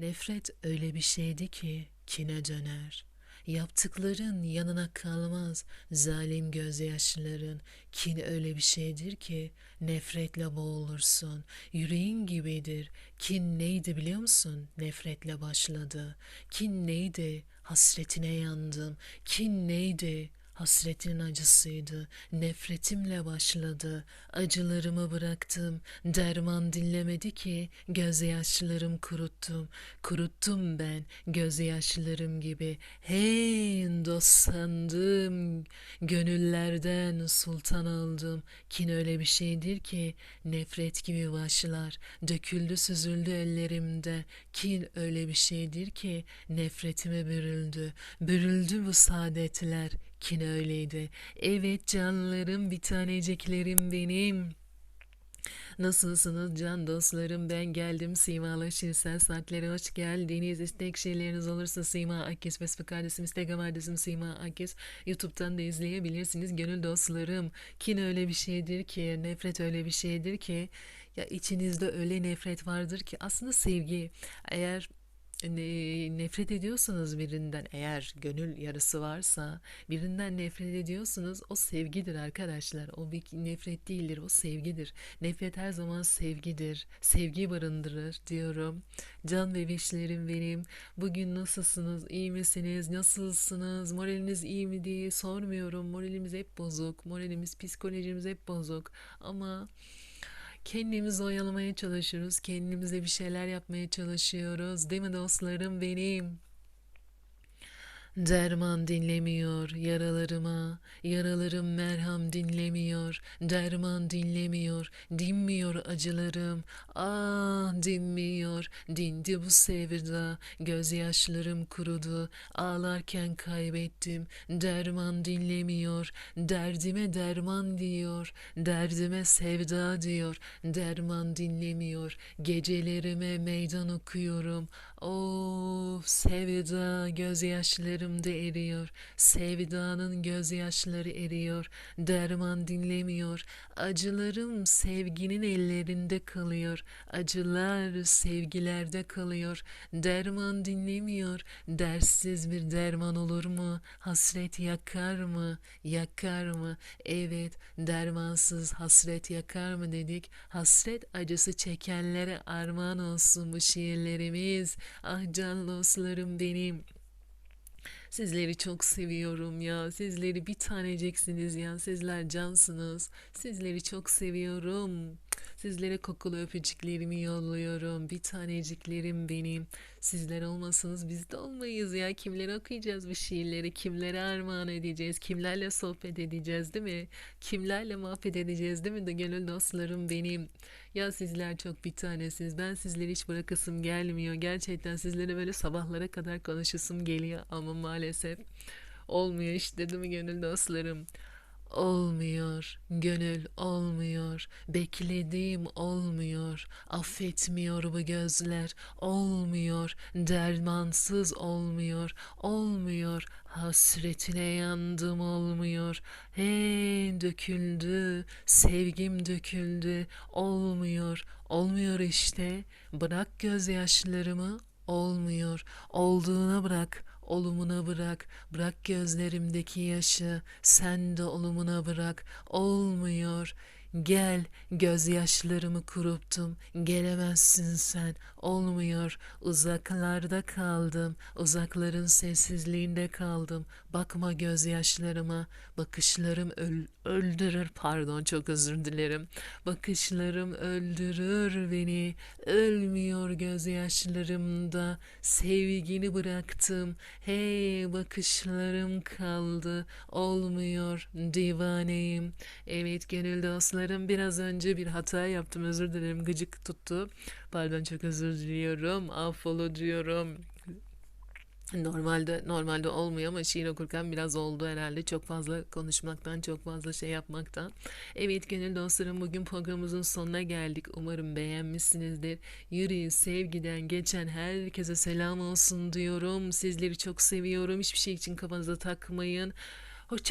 Nefret öyle bir şeydi ki kine döner. Yaptıkların yanına kalmaz zalim gözyaşların. Kin öyle bir şeydir ki nefretle boğulursun. Yüreğin gibidir. Kin neydi biliyor musun? Nefretle başladı. Kin neydi? Hasretine yandım. Kin neydi? Hasretin acısıydı. Nefretimle başladı. Acılarımı bıraktım. Derman dinlemedi ki gözyaşlarım kuruttum. Kuruttum ben gözyaşlarım gibi. Hey dost sandım. Gönüllerden sultan oldum. Kin öyle bir şeydir ki nefret gibi başlar. Döküldü süzüldü ellerimde. Kin öyle bir şeydir ki nefretime bürüldü. Bürüldü bu saadetler. Kin öyleydi. Evet canlarım bir taneciklerim benim. Nasılsınız can dostlarım? Ben geldim. Simalaşırsan saatlere hoş geldiniz. İstek şeyleriniz olursa Sima Akes Facebook adresim Instagram adresim Sima Akes YouTube'dan da izleyebilirsiniz gönül dostlarım. Kin öyle bir şeydir ki nefret öyle bir şeydir ki ya içinizde öyle nefret vardır ki aslında sevgi eğer nefret ediyorsanız birinden eğer gönül yarısı varsa birinden nefret ediyorsunuz o sevgidir arkadaşlar. O bir nefret değildir o sevgidir. Nefret her zaman sevgidir. Sevgi barındırır diyorum. Can bebişlerim benim. Bugün nasılsınız? İyi misiniz? Nasılsınız? Moraliniz iyi mi diye sormuyorum. Moralimiz hep bozuk. Moralimiz, psikolojimiz hep bozuk. Ama Kendimizi oyalamaya çalışıyoruz. Kendimize bir şeyler yapmaya çalışıyoruz. Değil mi dostlarım benim? Derman dinlemiyor yaralarıma, yaralarım merham dinlemiyor, derman dinlemiyor, dinmiyor acılarım, ah dinmiyor, dindi bu sevda, gözyaşlarım kurudu, ağlarken kaybettim, derman dinlemiyor, derdime derman diyor, derdime sevda diyor, derman dinlemiyor, gecelerime meydan okuyorum, of sevda gözyaşlarımda eriyor, sevdanın gözyaşları eriyor, derman dinlemiyor, acılarım sevginin ellerinde kalıyor, acılar sevgilerde kalıyor, derman dinlemiyor, dersiz bir derman olur mu, hasret yakar mı, yakar mı, evet dermansız hasret yakar mı dedik, hasret acısı çekenlere armağan olsun bu şiirlerimiz, ah can dostlarım benim. Sizleri çok seviyorum ya. Sizleri bir taneceksiniz ya. Sizler cansınız. Sizleri çok seviyorum. Sizlere kokulu öpücüklerimi yolluyorum. Bir taneciklerim benim. Sizler olmasanız biz de olmayız ya. Kimlere okuyacağız bu şiirleri? Kimlere armağan edeceğiz? Kimlerle sohbet edeceğiz değil mi? Kimlerle muhabbet edeceğiz değil mi de gönül dostlarım benim. Ya sizler çok bir tanesiniz. Ben sizleri hiç bırakasım gelmiyor. Gerçekten sizlere böyle sabahlara kadar konuşasım geliyor ama maalesef olmuyor işte değil mi gönül dostlarım? Olmuyor, gönül olmuyor, beklediğim olmuyor, affetmiyor bu gözler, olmuyor, dermansız olmuyor, olmuyor, hasretine yandım olmuyor, hey döküldü, sevgim döküldü, olmuyor, olmuyor işte, bırak gözyaşlarımı, olmuyor, olduğuna bırak, olumuna bırak, bırak gözlerimdeki yaşı, sen de olumuna bırak, olmuyor. Gel, gözyaşlarımı kuruttum, gelemezsin sen, olmuyor. Uzaklarda kaldım, uzakların sessizliğinde kaldım. Bakma gözyaşlarıma, bakışlarım öl öldürür, pardon çok özür dilerim. Bakışlarım öldürür beni, ölmüyor gözyaşlarımda. Sevgini bıraktım, hey bakışlarım kaldı, olmuyor divaneyim. Evet gönül dostlarım biraz önce bir hata yaptım özür dilerim gıcık tuttu. Pardon çok özür diliyorum affola diyorum. Normalde normalde olmuyor ama şiir okurken biraz oldu herhalde. Çok fazla konuşmaktan, çok fazla şey yapmaktan. Evet gönül dostlarım bugün programımızın sonuna geldik. Umarım beğenmişsinizdir. Yüreği sevgiden geçen herkese selam olsun diyorum. Sizleri çok seviyorum. Hiçbir şey için kafanıza takmayın. Hoşça